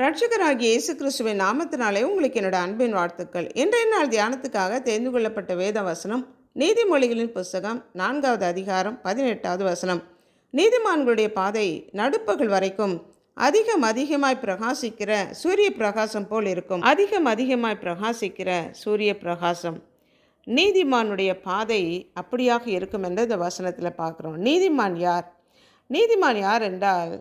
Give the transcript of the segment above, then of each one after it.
ரட்சகராகிய இயேசு கிறிஸ்துவின் நாமத்தினாலே உங்களுக்கு என்னோட அன்பின் வாழ்த்துக்கள். இன்றைய நாள் தியானத்துக்காக தெரிந்து கொள்ளப்பட்ட வேத வசனம் நீதிமொழிகளின் புஸ்தகம் நான்காவது அதிகாரம் பதினெட்டாவது வசனம். நீதிமான்களுடைய பாதை நடுப்பகல் வரைக்கும் அதிகம் அதிகமாய் பிரகாசிக்கிற சூரிய பிரகாசம் போல் இருக்கும். அதிகம் அதிகமாய் பிரகாசிக்கிற சூரிய பிரகாசம். நீதிமானுடைய பாதை அப்படியாக இருக்கும் என்று இந்த வசனத்தில் பார்க்குறோம். நீதிமான் யார்? நீதிமான் யார் என்றால்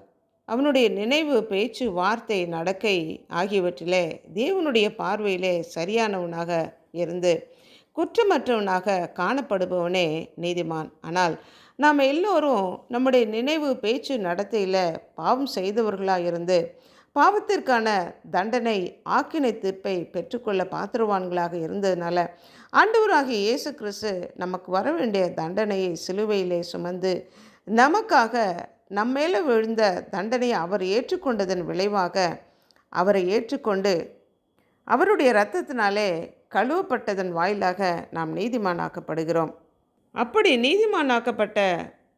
அவனுடைய நினைவு பேச்சு வார்த்தை நடக்கை ஆகியவற்றிலே தேவனுடைய பார்வையிலே சரியானவனாக இருந்து குற்றமற்றவனாக காணப்படுபவனே நீதிமான். ஆனால் நாம் எல்லோரும் நம்முடைய நினைவு பேச்சு நடத்தையில் பாவம் செய்தவர்களாக இருந்து பாவத்திற்கான தண்டனை ஆக்கினை தீர்ப்பை பெற்றுக்கொள்ள பாத்திரவான்களாக இருந்ததுனால ஆண்டவராகிய இயேசு கிறிஸ்து நமக்கு வர வேண்டிய தண்டனையை சிலுவையிலே சுமந்து நமக்காக நம்மேல விழுந்த தண்டனையை அவர் ஏற்றுக்கொண்டதன் விளைவாக அவரை ஏற்றுக்கொண்டு அவருடைய இரத்தத்தினாலே கழுவப்பட்டதன் வாயிலாக நாம் நீதிமானாக்கப்படுகிறோம். அப்படி நீதிமானாக்கப்பட்ட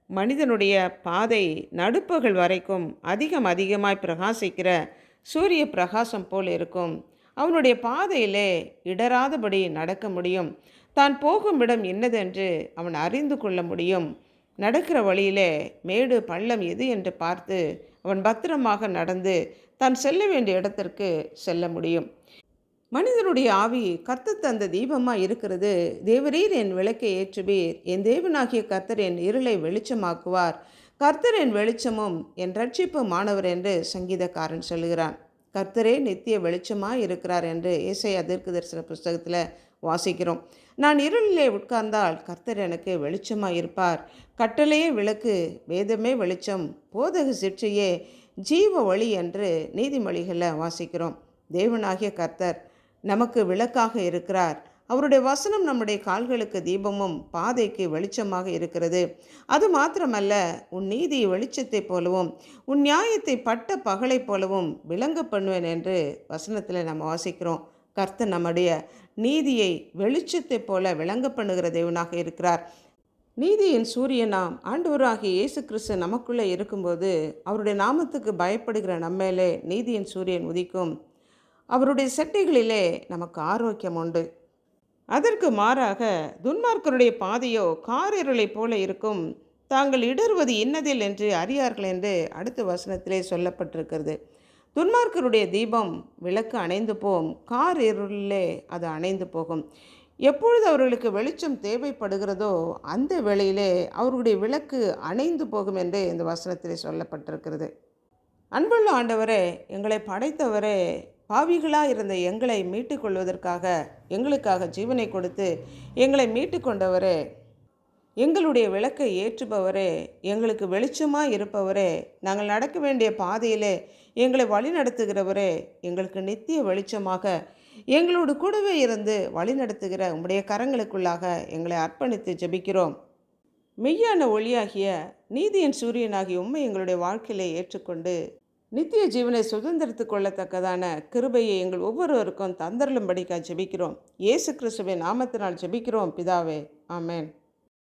மனிதனுடைய பாதை நடுப்பகல் வரைக்கும் அதிகம் அதிகமாய் பிரகாசிக்கிற சூரிய பிரகாசம் போல் இருக்கும். அவனுடைய பாதையிலே இடராதபடி நடக்க முடியும். தான் போகும் இடம் என்னதென்று அவன் அறிந்து கொள்ள முடியும். நடக்கிற வழியிலே மேடு பள்ளம் எது என்று பார்த்து அவன் பத்திரமாக நடந்து தான் செல்ல வேண்டிய இடத்திற்கு செல்ல முடியும். மனிதனுடைய ஆவி கர்த்த தந்த தீபமாக இருக்கிறது. தேவரீர் என் விளக்கை ஏற்றுவீர். என் தேவனாகிய கர்த்தர் என் இருளை வெளிச்சமாக்குவார். கர்த்தர் என் வெளிச்சமும் என் ரட்சிப்பு மாணவர் என்று சங்கீதக்காரன் சொல்லுகிறான். கர்த்தரே நித்திய வெளிச்சமாக இருக்கிறார் என்று இசை அதற்கு தரிசன புஸ்தகத்தில் வாசிக்கிறோம். நான் இருளிலே உட்கார்ந்தால் கர்த்தர் எனக்கு வெளிச்சமாக இருப்பார். கட்டளையே விளக்கு வேதமே வெளிச்சம் போதகு சிற்றையே ஜீவ வழி என்று நீதிமொழிகளில் வாசிக்கிறோம். தேவனாகிய கர்த்தர் நமக்கு விளக்காக இருக்கிறார். அவருடைய வசனம் நம்முடைய கால்களுக்கு தீபமும் பாதைக்கு வெளிச்சமாக இருக்கிறது. அது மாத்திரமல்ல உன் நீதி வெளிச்சத்தைப் போலவும் உன் நியாயத்தை பட்ட பகலைப் போலவும் விளங்க பண்ணுவேன் என்று வசனத்தில் நம்ம வாசிக்கிறோம். கர்த்த நம்முடைய நீதியை வெளிச்சத்தைப் போல விளங்க பண்ணுகிற தேவனாக இருக்கிறார். நீதியின் சூரியனாம் ஆண்டவராகிய இயேசு கிறிஸ்து நமக்குள்ளே இருக்கும்போது அவருடைய நாமத்துக்கு பயப்படுகிற நம்மேலே நீதியின் சூரியன் உதிக்கும். அவருடைய செட்டைகளிலே நமக்கு ஆரோக்கியம் உண்டு. அதற்கு மாறாக துன்மார்க்கருடைய பாதையோ காரிருளைப் போல இருக்கும். தாங்கள் இடறுவது இன்னதில் என்று அறியார்கள் என்று அடுத்த வசனத்திலே சொல்லப்பட்டிருக்கிறது. துன்மார்க்கருடைய தீபம் விளக்கு அணைந்து போகும் கார் இருளிலே அது அணைந்து போகும். எப்பொழுது அவர்களுக்கு வெளிச்சம் தேவைப்படுகிறதோ அந்த வேளையிலே அவர்களுடைய விளக்கு அணைந்து போகும் என்று இந்த வசனத்திலே சொல்லப்பட்டிருக்கிறது. அன்புள்ள ஆண்டவரே எங்களை படைத்தவரே பாவிகளாக இருந்த எங்களை மீட்டுக் கொள்வதற்காக எங்களுக்காக ஜீவனை கொடுத்து எங்களை மீட்டு கொண்டவரே எங்களுடைய விளக்கை ஏற்றுபவரே எங்களுக்கு வெளிச்சமாக இருப்பவரே நாங்கள் நடக்க வேண்டிய பாதையிலே எங்களை வழி நடத்துகிறவரே எங்களுக்கு நித்திய வெளிச்சமாக எங்களோடு கூடவே இருந்து வழி நடத்துகிற உம்முடைய கரங்களுக்குள்ளாக எங்களை அர்ப்பணித்து ஜெபிக்கிறோம். மெய்யான ஒளியாகிய நீதியின் சூரியனாகிய உண்மை எங்களுடைய வாழ்க்கையிலே ஏற்றுக்கொண்டு நித்திய ஜீவனை சுதந்திரத்து கொள்ளத்தக்கதான கிருபையை எங்கள் ஒவ்வொருவருக்கும் தந்தரலும்படிக்காக ஜெபிக்கிறோம். இயேசு கிறிஸ்துவின் நாமத்தினால் ஜெபிக்கிறோம். பிதாவே ஆமேன்.